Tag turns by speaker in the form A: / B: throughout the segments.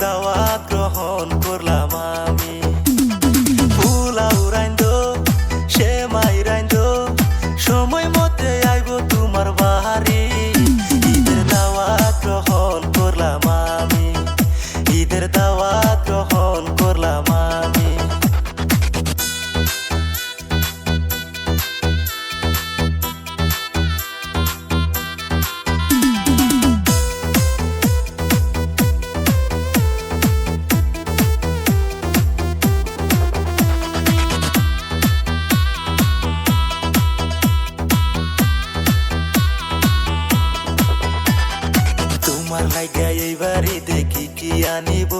A: দাওয়াত গ্রহণ করলাম। তোমার লাইগা এইবারই দেখি কি আনিব?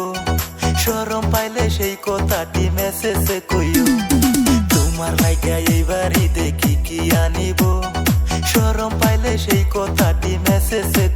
A: সরম পাইলে সেই কথাটি মেসেজে কইও। তোমার লাইগা এইবারই দেখি কি আনিব? সরম পাইলে সেই কথাটি মেসেজে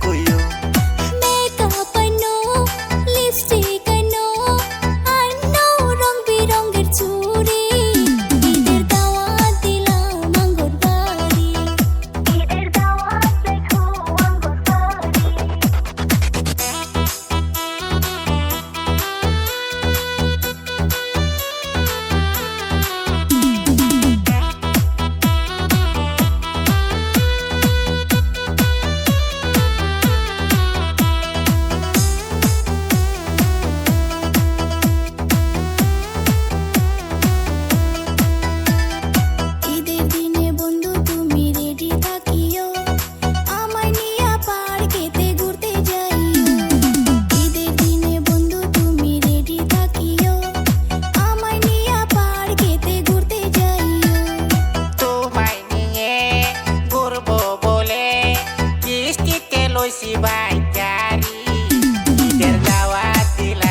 B: și mai chiar Iar
C: la oatila